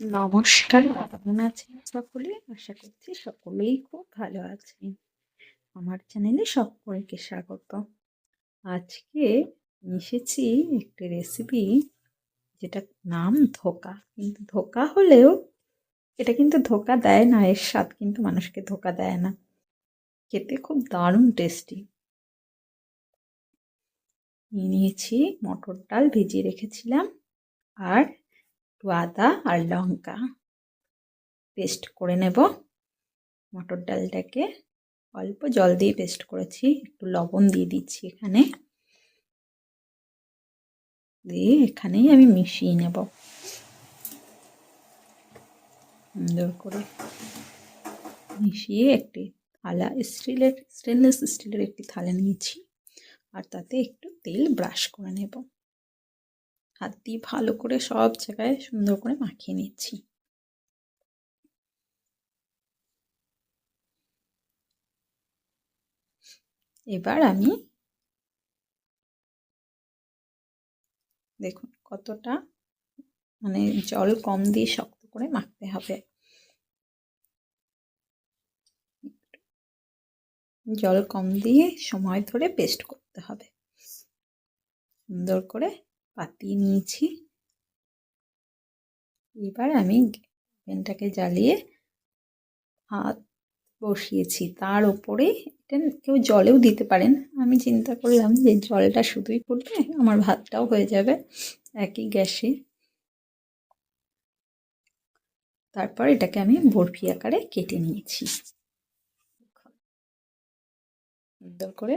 নমস্কার, কেমন আছেন সকলে? আশা করছি সকলেই খুব ভালো আছেন। আমার চ্যানেলে সকলকে স্বাগত। আজকে এসেছি একটি রেসিপি যেটা নাম ধোকা। কিন্তু ধোকা হলেও এটা কিন্তু ধোকা দেয় না, এর স্বাদ কিন্তু মানুষকে ধোকা দেয় না। খেতে খুব দারুণ টেস্টি নিয়ে নিয়েছি মটর ডাল, ভিজিয়ে রেখেছিলাম। আর একটু আদা আর লঙ্কা পেস্ট করে নেব। মটর ডালটাকে অল্প জল দিয়ে পেস্ট করেছি, একটু লবণ দিয়ে দিচ্ছি এখানে। দিয়ে এখানেই আমি মিশিয়ে নেব। সুন্দর করে মিশিয়ে একটি থালা, স্টিলের স্টেনলেস স্টিলের একটি থালা নিয়েছি। আর তাতে একটু তেল ব্রাশ করে নেব। হাত দিয়ে ভালো করে সব জায়গায় সুন্দর করে মাখিয়ে নিচ্ছি। এবার আমি দেখুন কতটা মানে জল কম দিয়ে শক্ত করে মাখতে হবে। জল কম দিয়ে সময় ধরে পেস্ট করতে হবে। সুন্দর করে পাতিয়ে নিয়েছি। এবার আমি প্যানটাকে জ্বালিয়ে হাত বসিয়েছি। তার ওপরে এটা কেউ জলেও দিতে পারেন। আমি চিন্তা করলাম যে জলটা শুধুই করলে আমার ভাতটাও হয়ে যাবে একই গ্যাসে। তারপর এটাকে আমি বরফি আকারে কেটে নিয়েছি। সুন্দর করে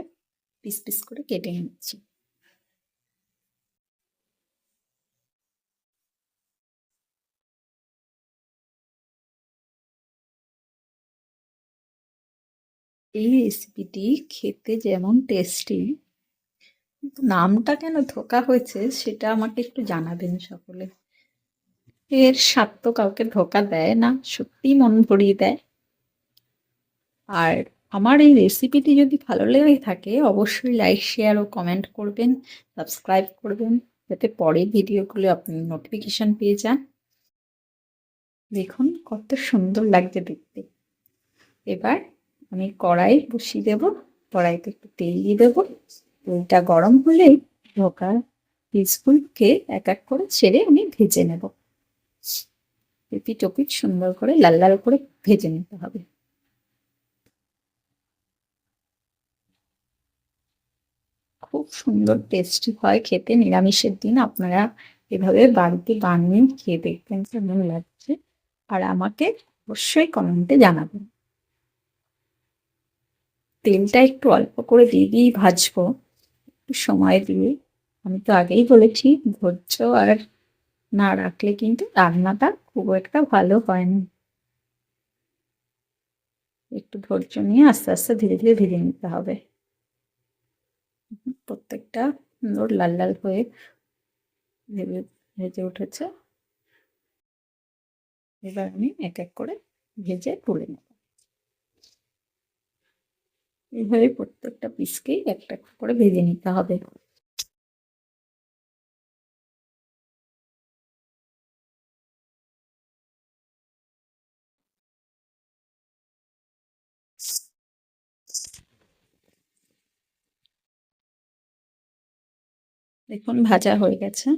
পিস পিস করে কেটে নিচ্ছি। এই রেসিপিটি খেতে যেমন টেস্টি নামটা কেন ধোকা হয়েছে সেটা আমাকে একটু জানাবেন সকলে। এর স্বাদ তো কাউকে ধোকা দেয় না, সত্যি মন ভরিয়ে দেয়। আর আমার এই রেসিপিটি যদি ভালো লেগে থাকে, অবশ্যই লাইক শেয়ার ও কমেন্ট করবেন সাবস্ক্রাইব করবেন, যাতে পরের ভিডিওগুলো আপনি নোটিফিকেশান পেয়ে যান। দেখুন কত সুন্দর লাগছে দেখতে। এবার আমি কড়াই বসিয়ে দেব। কড়াইতে একটু তেল দিয়ে দেবো। তেলটা গরম হলেই ধোকার পিসগুলোকে এক এক করে ছেড়ে আমি ভেজে নেব। এপিট ওপিট সুন্দর করে লাল লাল করে ভেজে নিতে হবে। খুব সুন্দর টেস্টি হয় খেতে, নিরামিষের দিন আপনারা এভাবে বাড়িতে বানিয়ে খেয়ে দেখবেন কেমন লাগছে। আর আমাকে অবশ্যই কমেন্টে জানাবেন। তেলটা একটু অল্প করে দিয়ে দিয়েই ভাজবো। একটু সময় দিয়ে। আমি তো আগেই বলেছি, ধৈর্য আর না রাখলে কিন্তু রান্নাটা খুব একটা ভালো হয় না। একটু ধৈর্য নিয়ে আস্তে আস্তে ধীরে ধীরে ভেজে নিতে হবে। প্রত্যেকটা সুন্দর লাল লাল হয়ে ভেবে ভেজে উঠেছে। এবার আমি এক এক করে ভেজে তুলে নেব। এইভাবে প্রত্যেকটা পিসকেই একটা একটা করে ভেজে নিতে হবে। দেখুন, ভাজা হয়ে গেছে।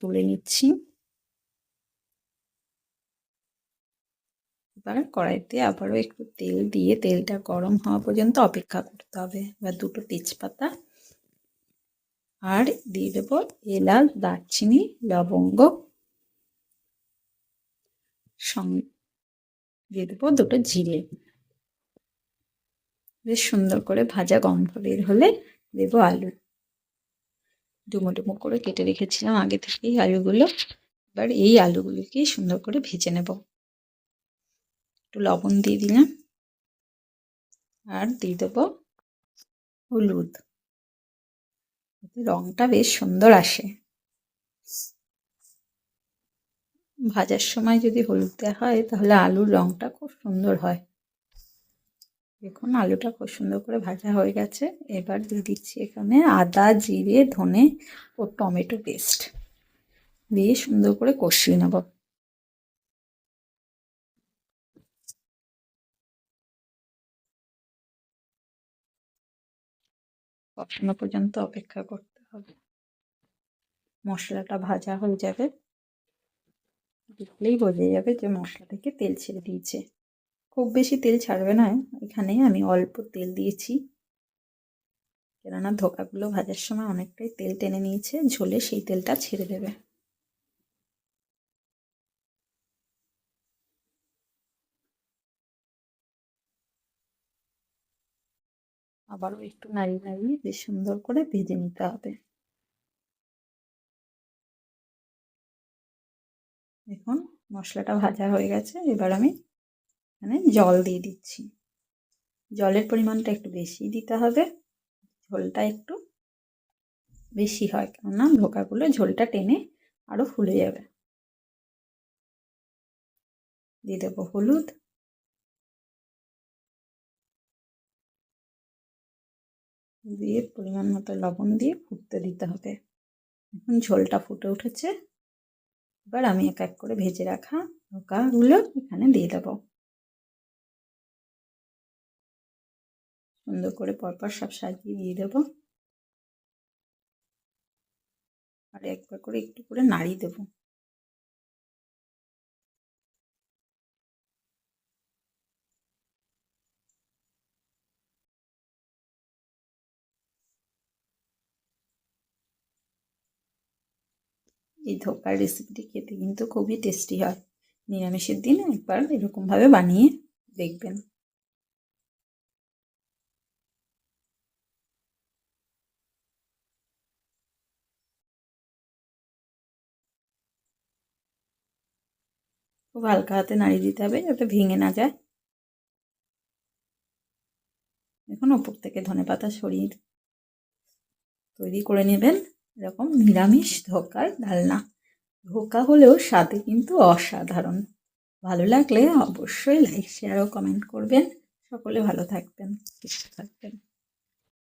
তুলে নিচ্ছি। এবার কড়াইতে আবারও একটু তেল দিয়ে তেলটা গরম হওয়া পর্যন্ত অপেক্ষা করতে হবে। এবার দুটো তেজপাতা আর দিয়ে দেবো এলাচ, দারচিনি, লবঙ্গ। সঙ্গে দিয়ে দেবো দুটো জিরে। বেশ সুন্দর করে ভাজা গন্ধ বের হলে দেবো আলু। ডুমো ডুমো করে কেটে রেখেছিলাম আগে থেকেই আলুগুলো। এবার এই আলুগুলোকে সুন্দর করে ভেজে নেব। একটু লবণ দিয়ে দিলাম। আর দিয়ে দেবো হলুদ। রংটা বেশ সুন্দর আসে। ভাজার সময় যদি হলুদ দেওয়া হয়, তাহলে আলুর রংটা খুব সুন্দর হয়। দেখুন, আলুটা খুব সুন্দর করে ভাজা হয়ে গেছে। এবার দিয়ে দিচ্ছি এখানে আদা, জিরে, ধনে ও টমেটো পেস্ট। দিয়ে সুন্দর করে কষিয়ে নেব। কষানো পর্যন্ত অপেক্ষা করতে হবে। মশলাটা ভাজা হয়ে যাবে। দেখলেই বোঝা যাবে যে মশলা থেকে তেল ছেড়ে দিয়েছে। খুব বেশি তেল ছাড়বে না এখানে আমি অল্প তেল দিয়েছি। কেননা ধোকাগুলো ভাজার সময় অনেকটাই তেল টেনে নিয়েছে, ঝোলে সেই তেলটা ছেড়ে দেবে। আবারও একটু নাড়িয়ে নাড়িয়ে বেশ সুন্দর করে ভেজে নিতে হবে। দেখুন, মশলাটা ভাজা হয়ে গেছে। এবার আমি এখানে জল দিয়ে দিচ্ছি। জলের পরিমাণটা একটু বেশি দিতে হবে। ঝোলটা একটু বেশি হয়, কেননা ধোকাগুলো ঝোলটা টেনে আরও ফুলে যাবে। দিয়ে দেবো হলুদ। দিয়ে পরিমাণ মতো লবণ দিয়ে ফুটতে দিতে হবে। এখন ঝোলটা ফুটে উঠেছে। এবার আমি এক এক করে ভেজে রাখা ধোকাগুলো এখানে দিয়ে দেবো। সুন্দর করে পরপর সব সাজিয়ে দিয়ে দেবো। আর একবার করে একটু করে নাড়িয়ে দেবো। এই ধোকার রেসিপিটি খেতে কিন্তু খুবই টেস্টি হয়। নিরামিষের দিন একবার এরকমভাবে বানিয়ে দেখবেন। খুব হালকা হাতে নাড়িয়ে দিতে হবে যাতে ভেঙে না যায়। এখন ওপর থেকে ধনে পাতা সরিয়ে তৈরি করে নেবেন। এরকম নিরামিষ ধোকার ডালনা। ধোকা হলেও স্বাদে কিন্তু অসাধারণ। ভালো লাগলে অবশ্যই লাইক শেয়ার ও কমেন্ট করবেন। সকলে ভালো থাকবেন, সুস্থ থাকবেন।